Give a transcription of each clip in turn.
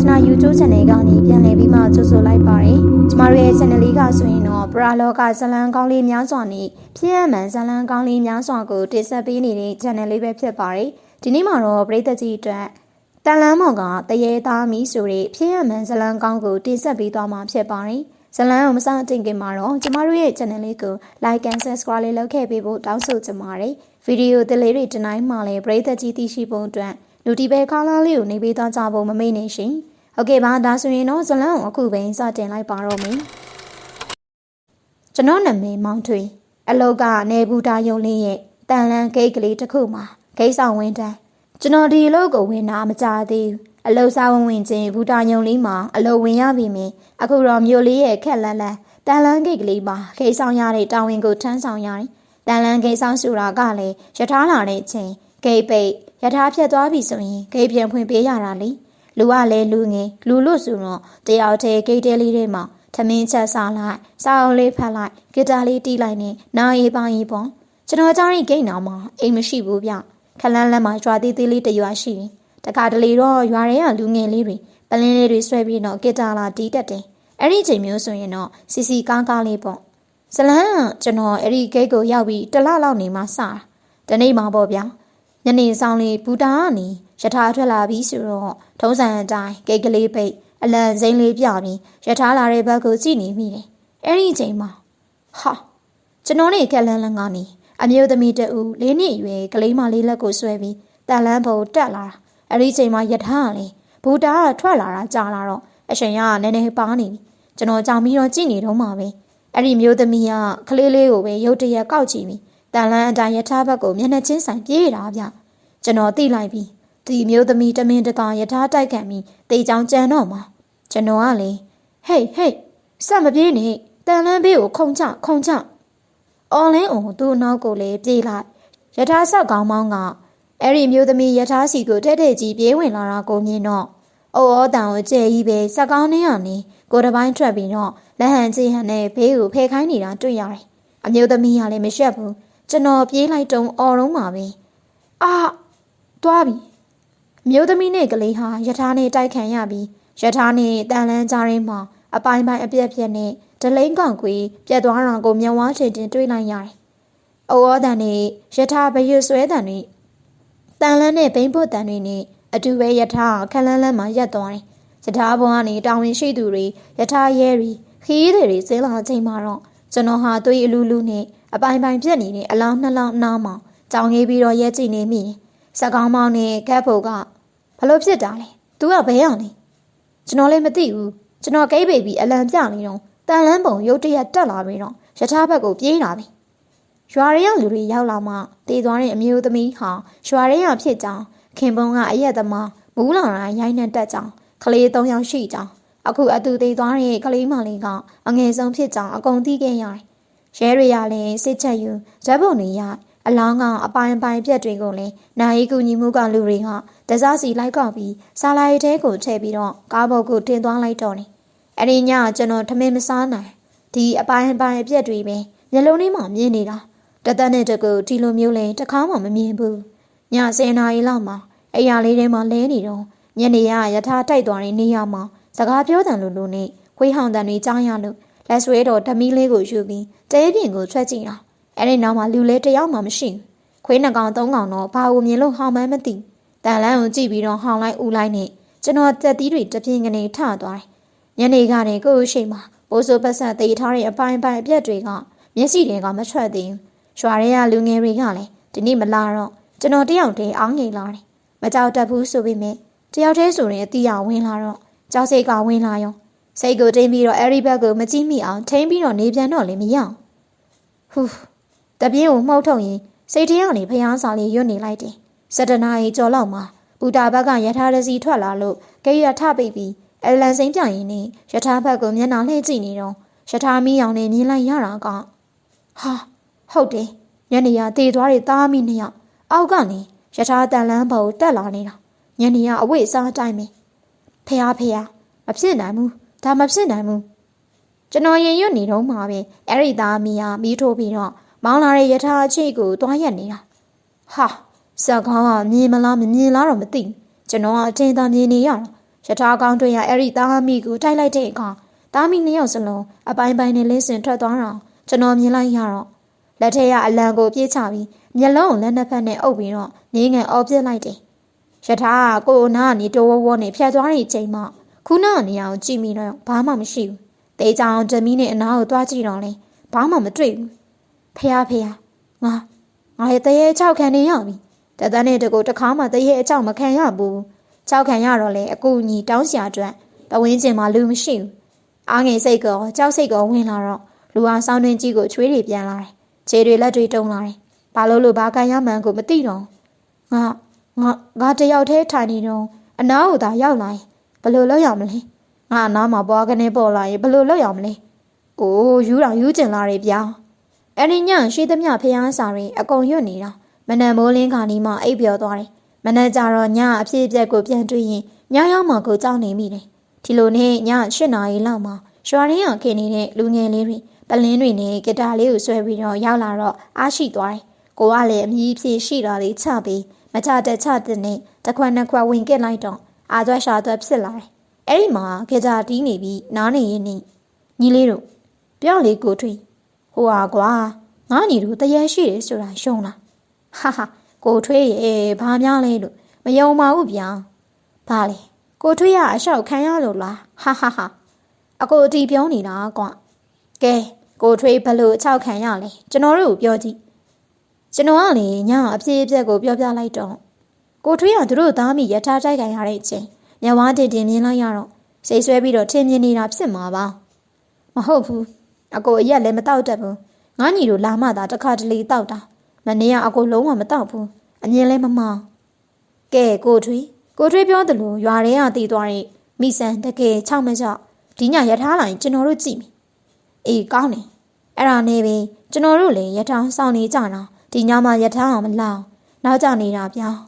စနာ YouTube channel ကနေပြန်လည်ပြီးမှကြိုဆိုလိုက်ပါတယ်။ကျမတို့ရဲ့ channel လေးကဆိုရင်တော့ပရာလောကဇလံကောင်းလေးများစွာနဲ့ဖြစ်ရမှန်ဇလံကောင်းလေးများစွာကိုတင်ဆက်ပေးနေတဲ့ channel လေးပဲဖြစ်ပါတယ်။ဒီနေ့မှာတော့ပရိသတ်ကြီးအတွက်တန်လန်းမောင်ကတရေသားမီဆိုတဲ့ဖြစ်ရမှန်ဇလံကောင်းကိုတင်ဆက်ပေးသွားမှာဖြစ်ပါတယ်။ဇလံကိုမစတင်ခင်မှာတော့ကျမတို့ရဲ့ channel လေးကို like and subscribe လေးလုပ်ခဲ့ပေးဖို့တောင်းဆိုချင်ပါတယ်။ဗီဒီယိုသစ်လေးတွေတနိုင်မှလည်းပရိသတ်ကြီးသိရှိဖို့အတွက် လူတီပဲခေါင်းလားလေးကိုနေပေးသွားကြဖို့မမေ့နေရှင်။ဟုတ်ကဲ့ပါဒါဆိုရင်တော့ဇလံကိုအခုပဲစတင်လိုက်ပါတော့မယ်။ကျွန်တော်နာမည်မောင်ထွေအလောကနေဘူတာယုံလေးရဲ့တန်လန်းဂိတ်ကလေးတစ်ခုမှာဂိတ်ဆောင်ဝင်တန်းကျွန်တော်ဒီအလုပ်ကိုဝင်တာမကြသေးဘူး။အလုပ်စားဝင်ဝင်ချင်းဘူတာယုံလေးမှာအလုပ်ဝင်ရပြီမင်းအခုတော့မြို့လေးရဲ့ခက်လန်းလန်းတန်လန်းဂိတ်ကလေးမှာဂိတ်ဆောင်ရတဲ့တာဝန်ကိုထမ်းဆောင်ရတယ်။တန်လန်းဂိတ်ဆောင်ဆိုတာကလည်းရထားလာတဲ့ချင်းဂိတ်ပိတ် ရထားဖြတ်သွားပြီဆိုရင်ဂိတ်ပြန်ဖွင့်ပေးရတာလေလူကလည်းလူငယ်လူလို့ဆိုတော့တယောက်တည်းဂိတ်တဲလေးထဲမှာထမင်းချက်စားလိုက်စားအောင်လေးဖတ်လိုက်ဂီတာလေးတီးလိုက်နဲ့နားရေးပေါင်းရေးပေါ့ကျွန်တော်ကြောင့်ဂိတ်နောက်မှာအိမ်မရှိဘူးဗျခလန်းလန်းမှာရွာသေးသေးလေးတရွာရှိတယ်တခါတလေတော့ရွာထဲကလူငယ်လေးတွေပလင်းလေးတွေဆွဲပြီးတော့ဂီတာလာတီးတတ်တယ်အဲ့ဒီချိန်မျိုးဆိုရင်တော့စီစီကားကားလေးပေါ့ဇလန်းကကျွန်တော်အဲ့ဒီဂိတ်ကိုရောက်ပြီးတလလောက်နေမှစတာဒီနေ့မှပေါ့ဗျာ ညနေဆောင်လေးဘူတာကနေရထားထွက်လာပြီးဆိုတော့ထုံးစံအတိုင်းဂိတ်ကလေးပိတ်အလံစိမ်းလေးပြပြီးရထားလာတဲ့ဘက်ကိုကြည့်နေမိတယ်အဲ့ဒီချိန်မှာဟာကျွန်တော်နေကက်လန်းလန်းကနေအမျိုးသမီးတဦးလေးနှစ်အရွယ်ကလေးမလေးလက်ကိုဆွဲပြီးတန်လန်းဘုံတက်လာတာအဲ့ဒီချိန်မှာရထားကလေဘူတာကထွက်လာတာကြာလာတော့အရှင်ကနည်းနည်းပါနေပြီကျွန်တော်ကြောင်ပြီးတော့ကြည့်နေတော့မှပဲအဲ့ဒီမျိုးသမီးကကလေးလေးကိုပဲရုတ်တရက်ကောက်ကြည့်ပြီး တန်လန်းအတိုင်းရထားဘက်ကိုမျက်နှာချင်းဆိုင်ပြေးတာဗျကျွန်တော်သိလိုက်ပြီးဒီမျိုးသမီးတမင်တကောင်ရထားတိုက်ခံပြီးတေချောင်းကြံတော့မှာကျွန်တော်ကလေဟေးဟေးစမပြေးနေတန်လန်းဘေးကိုခုံချခုံချအော်လင်းအောင်သူ့နောက်ကိုလေပြေးလိုက်ရထားဆောက်ကောင်းမောင်းကအဲ့ဒီမျိုးသမီးရထားစီကိုတဲ့တဲ့ကြီးပြေးဝင်လာတာကိုမြင်တော့အိုးဩတန်ကိုကြဲကြီးပဲစက်ကောင်းနေရနေကိုတပိုင်းထွက်ပြီးတော့လက်ဟန်ကြီးဟန်နဲ့ဘေးကိုဖယ်ခိုင်းနေတာတွေ့ရတယ်အမျိုးသမီးကလည်းမရှက်ဘူး ကျွန်တော်ပြေးလိုက်တုံးအော်တော့မှာပဲအာသွားပြီမျိုးသမီးနဲ့ကလေးဟာယထာနဲ့တိုက်ခံရပြီးယထာနဲ့တန်လန်းကြားရင်းမှာအပိုင်းပိုင်းအပြက်ပြက်နဲ့ဒလိန်ကောင်ကွေပြက်သွားတာကိုမျက်ဝါးချင်တင်တွေးလိုက်ရတယ်။အော်ဩတန်နဲ့ယထာဘရွဆွဲတန်တွေတန်လန်းနဲ့ဘိန်းဖို့တန်တွေနဲ့အတူပဲယထာခလန်းလန်းမှာရက်သွားတယ်။ယထာဘုံကနေတောင်ဝင်ရှိသူတွေယထာရဲတွေခီးတွေစင်းလာချိန်မှာတော့ကျွန်တော်ဟာသွေးအလူလူနဲ့ အပိုင်းပိုင်းပြက်နေတဲ့အလောင်းနှလောင်းနားမှာကြောင်ရေးပြီးတော့ရဲကြည့်နေမိတယ်။စကောင်းမောင်းနဲ့ကက်ဖို့ကဘလို့ဖြစ်တာလဲ။ तू ကဘဲအောင်လဲ။ကျွန်တော်လည်းမသိဘူး။ကျွန်တော်ကိတ်ပေပြီးအလံပြနေတော့တန်လန်းပုံရုတ်တရက်တက်လာပြီးတော့ရထားဘက်ကိုပြေးလာပြီ။ရွာရဲလူတွေရောက်လာမှတည်သွားတဲ့အမျိုးသမီးဟာရွာရဲရဖြစ်ကြောင်းခင်ပွန်ကအရက်သမားမူးလောင်ရာရိုင်းနှက်တက်ကြောင်းကလေး၃ယောက်ရှိကြောင်းအခုအတူတည်သွားတဲ့ကလေးမလေးကအငယ်ဆုံးဖြစ်ကြောင်းအကုန်သိခဲ့ရတယ်။ ရဲတွေရလည်းစစ်ချက်ယူဇက်ပုံတွေရအလောင်းကအပိုင်းပိုင်းပြက်တွေကိုလည်းနိုင်ကူညီမှုကလူတွေကတစားစီလိုက်ကောက်ပြီးစားလိုက်တဲကိုထည့်ပြီးတော့ကားဘုတ်ကိုတင်သွားလိုက်တော့တယ်။အဲ့ဒီညကျွန်တော်ထမင်းမစားနိုင်ဒီအပိုင်းအပိုင်းအပြက်တွေပဲမျက်လုံးလေးမှမြင်နေတာတသက်နဲ့တကူဒီလိုမျိုးလဲတစ်ခါမှမမြင်ဘူး။ည10နာရီလောက်မှာအိယာလေးထဲမှာလဲနေတော့ညနေရရထားတိုက်သွားတဲ့နေရာမှာစကားပြောတန်လိုလိုနဲ့ခွေးဟောင်တန်တွေကြားရလို့ လက်ဆွဲတော်ဓမီလေးကိုယူပြီးတဲပြင်ကိုထွက်ကြည့်တာအဲ့ဒီနောက်မှာလူလဲတယောက်မှမရှိဘူးခွေးနှကောင်သုံးကောင်တော့ဘာကိုမြင်လို့ဟောင်မှန်းမသိတန်လန်းကိုကြည့်ပြီးတော့ဟောင်လိုက်ဦးလိုက်နဲ့ကျွန်တော်တက်သီးတွေတပြင်းကနေထသွားတယ်ညနေကနေကိုယ့်ရှိမှာပိုးစိုးပတ်ဆက်တေးထားတဲ့အပိုင်းပိုင်းအပြက်တွေကမျက်စိတွေကမထွက်သေးဘူးရွာတွေကလူငယ်တွေကလည်းဒီနေ့မလာတော့ကျွန်တော်တယောက်တည်းအောင်းငိန်လာတယ်မကြောက်တတ်ဘူးဆိုပေမဲ့တယောက်တည်းဆိုရင်အတီးရဝင်လာတော့ကြောက်စိတ်ကဝင်လာရော စိတ်ကိုတင်းပြီးတော့အဲ့ဒီဘက်ကိုမကြည့်မိအောင်ထိန်းပြီးတော့နေပြန်တော့လည်းမရအောင်ဟူးတပြင်းကိုမှုတ်ထုတ်ရင်စိတ်ထဲကနေဖျားစာလေးရွတ်နေလိုက်တယ်စတနာရီကြော်လောက်မှာဘူတာဘက်ကရထားတစီထွက်လာလို့ဂိတ်ရထပိတ်ပြီးအလန်စိမ့်ပြရင်နဲ့ရထားဘက်ကိုမျက်နှာလှည့်ကြည့်နေတော့ရထားမီးအောင်နဲ့မြင်လိုက်ရတာကဟာဟုတ်တယ်ညနေရတေသွားတဲ့သားမိနှစ်ယောက်အောက်ကနေရထားတန်လန်းဘော်တက်လာနေတာညနေရအဝိအစားတိုင်းပဲဖះဖះမဖြစ်နိုင်ဘူး ဒါမဖြစ်နိုင်ဘူးကျွန်တော်ရင်ရွတ်နေတော့မှာပဲအဲ့ဒီသားမီးဟာမီးထိုးပြီးတော့မောင်းလာတဲ့ယထာချိတ်ကိုတွားရက်နေတာဟာစကောင်းကမြင်မလားမမြင်လားတော့မသိကျွန်တော်ကအထင်သာမြင်နေရတာရထားကောင်းတွင်ရအဲ့ဒီသားမိကိုတိုက်လိုက်တဲ့အခါသားမိနှစ်ယောက်စလုံးအပိုင်းပိုင်းနဲ့လင်းစင်ထွက်သွားတော့ကျွန်တော်မြင်လိုက်ရတော့လက်ထက်ရအလံကိုပြေးချပြီးမျက်လုံးကိုလက်နှစ်ဖက်နဲ့အုပ်ပြီးတော့ငင်းငယ်အော်ပြစ်လိုက်တယ်ရထားကကိုနာကနေတိုးဝဝနဲ့ဖြတ်သွားတဲ့အချိန်မှ ခုနကနေအောင်ကြည့်မိတော့ဘာမှမရှိဘူးတေးကြောင်ဂျမီနဲ့အနားကိုသွားကြည့်တော့လေဘာမှမတွေ့ဘူးဖះဖះငါငါရဲ့တရေ၆ခံနေရပြီတသက်နဲ့တကူတစ်ခါမှတရေအကြောက်မခံရဘူး၆ခံရတော့လေအကူညီတောင်းစရာအတွက်ပဝင်းကျင်မှာလူမရှိဘူးအားငယ်စိတ်ကောကြောက်စိတ်ကောဝင်လာတော့လူဟာစောင်းတွင်းကြီးကိုချွေးတွေပြန်လာတယ်ခြေတွေလက်တွေတုံလာတယ်ဘာလို့လို့ဘာကန်ရမှန်းကိုမသိတော့ငါငါငါတယောက်တည်းထိုင်နေတော့အနားကိုသာရောက်လာရင် ဘယ်လိုလုပ်ရမလဲငါအနားမှာပွားကနေပေါ်လာရင်ဘယ်လိုလုပ်ရမလဲအိုးယူတော်ယူကျင်လာတယ်ဗျာအဲ့ဒီညရှိသမျှဖျားစာတွေအကုန်ရွတ်နေတာမနက်မိုးလင်းခါနီးမှအိပ်ပျော်သွားတယ်မနက်ကျတော့ညအဖြစ်အပျက်ကိုပြန်တွေ့ရင်ညရောက်မှကိုကြောက်နေမိတယ်ဒီလိုနဲ့ည၈နာရီလောက်မှာရွာရင်းအောင်ခင်းနေတဲ့လူငယ်လေးတွေပလင်းတွေနဲ့ဂီတာလေးကိုဆွဲပြီးတော့ရောက်လာတော့အားရှိသွားတယ်ကိုကလည်းအမြည်ဖြစ်ရှိတာလေးချပြီးမချတဲ့ချတဲ့နဲ့တခွက်နှစ်ခွက်ဝင်ကစ်လိုက်တော့ အာသွက်ရှာသွက်ဖြစ်လာတယ်အဲ့ဒီမှာဂီတာတီးနေပြီးနားနေရင်းနဲ့ညီလေးတို့ပြောလေကိုထွေးဟိုဟာကွာငါညီတို့တရေရှိတယ်ဆိုတာရှုံးလားဟာဟာကိုထွေးရဲ့ဘာများလဲလို့မယုံပါဘူးဗျာဘာလဲကိုထွေးရအလျှောက်ခံရလို့လားဟာဟာဟာအကိုအတီပြောနေတာကွာကဲကိုထွေးဘလို့အချောက်ခံရလဲကျွန်တော်တို့ပြောကြည့်ကျွန်တော်ကလေညအပြည့်အပြက်ကိုပြောပြလိုက်တော့ ကိုထွေးကသူတို့သားမိရထားတိုက်ခံရတဲ့အချိန်မျက်ဝါးတင်တင်မြင်လိုက်ရတော့စိတ်ဆွဲပြီးတော့ထင်မြင်နေတာဖြစ်မှာပါမဟုတ်ဘူးအကိုအရက်လည်းမတောက်တတ်ဘူးငါညီတို့လာမှသာတစ်ခါတလေတောက်တာမနေ့ကအကိုလုံးဝမတောက်ဘူးအမြင်လည်းမမောင်းကဲကိုထွေးကိုထွေးပြောတယ်လို့ရွာထဲကတည်သွားတဲ့မိဆန်တကယ်၆မကြောက်ဒီညရထားလာရင်ကျွန်တော်တို့ကြည့်မယ်အေးကောင်းတယ်အဲ့ဒါနဲ့ပဲကျွန်တော်တို့လည်းရထားစောင့်နေကြတာဒီညမှာရထားအောင်မလောင်နောက်ကျနေတာပြောင်း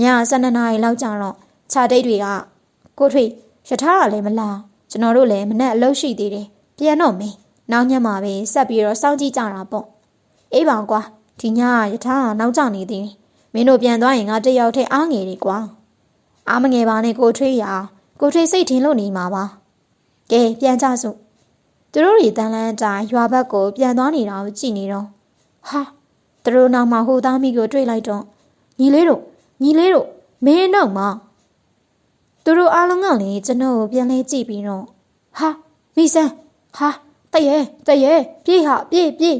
ည12နာရီလောက်ကျတော့ခြာတိတ်တွေကကိုထွေရထားကလည်းမလောင်ကျွန်တော်တို့လည်းမနဲ့အလုပ်ရှိသေးတယ်ပြန်တော့မင်းနောက်ညမှာပဲဆက်ပြီးတော့စောင့်ကြည့်ကြတာပေါ့အေးပါကွာဒီညရထားကနောက်ကျနေသေးတယ်မင်းတို့ပြန်သွားရင်ငါတယောက်တည်းအားငယ်တယ်ကွာအားမငယ်ပါနဲ့ကိုထွေးရကိုထွေးစိတ်ထင်လို့နေမှာပါကဲပြန်ကြစို့သူတို့တွေတန်လန်းအတိုင်းရွာဘက်ကိုပြန်သွားနေတာကိုကြည့်နေတော့ဟာသူတို့နောက်မှာဟိုသားမိကိုတွေ့လိုက်တော့ညီလေးတို့ ညီလေးတို့မင်းနောက်မှာသူတို့အားလုံးကလည်းကျွန်တော်ကိုပြန်လဲကြည့်ပြီးတော့ဟာမိဆန်းဟာတရေတရေပြေးဟာပြေးပြေး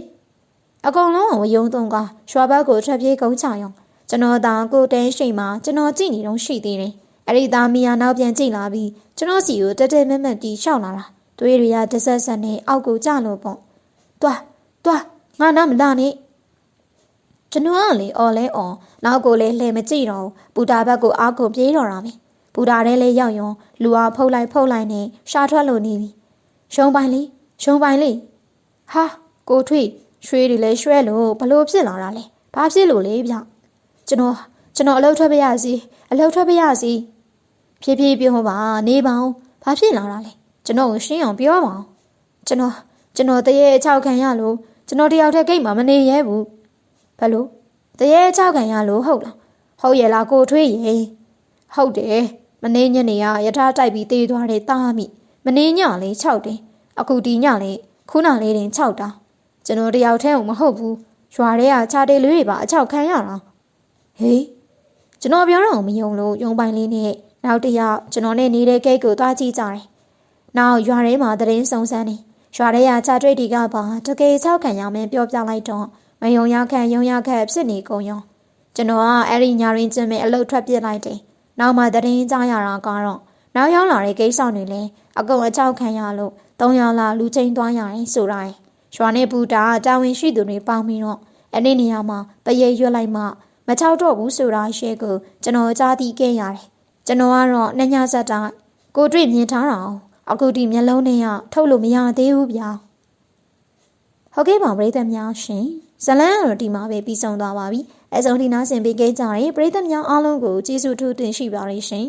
အကုန်လုံးကဝယုံသုံးကရွာဘက်ကိုထွက်ပြေးကုန်ချရောကျွန်တော်သာကိုတဲရှိမှကျွန်တော်ကြည့်နေတော့ရှိသေးတယ်အဲ့ဒီသားမီယာနောက်ပြန်ကြည့်လာပြီးကျွန်တော်စီကိုတက်တက်မက်မက်တီးရှောက်လာတာသွေးတွေကတဆက်ဆက်နဲ့အောက်ကိုကျလို့ပေါ့တွားတွားငါနားမလာနဲ့ ကျွန်တော်ကလေအော်လဲအော်နောက်ကိုလေလှည့်မကြည့်တော့ပူတာဘက်ကိုအားကိုပြေးတော့တာပဲပူတာထဲလေးရောက်ရုံလူအားဖုတ်လိုက်ဖုတ်လိုက်နဲ့ရှာထွက်လို့နေပြီရှုံးပိုင်လေးရှုံးပိုင်လေးဟာကိုထွေးရွှေတွေလဲရွှဲလို့ဘလို့ဖြစ်လာတာလဲဘာဖြစ်လို့လဲဗျကျွန်တော်ကျွန်တော်အလုပ်ထွက်ပြရစီအလုပ်ထွက်ပြရစီဖြည်းဖြည်းပြောပါနေပါဦးဘာဖြစ်လာတာလဲကျွန်တော်ကိုရှင်းအောင်ပြောပါအောင်ကျွန်တော်ကျွန်တော်တရေအချောက်ခံရလို့ကျွန်တော်တယောက်တည်းဂိတ်မှာမနေရဲဘူး ဘယ်လိုတရေအချောက်ခံရလို့ဟုတ်လားဟုတ်ရဲ့လားကိုထွေးရေဟုတ်တယ်မနေ့ညနေကယထာတိုက်ပြီးတေးသွားတဲ့တားမိမနေ့ညလေး6တင်အခုဒီညလေးခုနလေးတင်6တာကျွန်တော်တယောက်တည်းမဟုတ်ဘူးရွာထဲကခြားတေးလေးတွေပါအချောက်ခံရတာဟေးကျွန်တော်ပြောတော့မယုံလို့ယုံပိုင်လေးနဲ့နောက်တစ်ယောက်ကျွန်တော်နဲ့နေတဲ့ဂိတ်ကိုသွားကြည့်ကြတယ်။နောက်ရွာထဲမှာတရင်စုံစမ်းနေရွာထဲကခြားတွေ့တီကပါတကယ်ချောက်ခံရမယ်ပြောပြလိုက်တော့ မယုံရခံယုံရခက်ဖြစ်နေကုန်ရောကျွန်တော်ကအဲ့ဒီညာရင်းချင်းပဲအလုတ်ထွက်ပြစ်လိုက်တယ်။နောက်မှတရင်ကြားရတာကတော့နောက်ရောက်လာတဲ့ကိစ္စတွေလည်းအကုန်အချောက်ခံရလို့သုံးယောက်လာလူချင်းသွားရတယ်ဆိုတိုင်းရွာနဲ့ဘူတာတာဝန်ရှိသူတွေပေါင်းပြီးတော့အဲ့ဒီနေရာမှာပရိရွတ်လိုက်မှမချောက်တော့ဘူးဆိုတာရှဲကိုကျွန်တော်ကြားသိခဲ့ရတယ်ကျွန်တော်ကတော့နှညဆက်တိုင်းကိုတွေ့မြင်ထားတာအခုဒီမျက်လုံးနဲ့ရထုတ်လို့မရသေးဘူးဗျာဟုတ်ကဲ့ပါပရိသတ်များရှင် ဇလန်းကတော့ဒီမှာပဲပြီးဆုံးသွားပါပြီအဆုံးဒီနာဆင်ပေးခဲ့ကြတဲ့ပရိသတ်များအားလုံးကိုကျေးဇူးထူးတင်ရှိပါရရှင်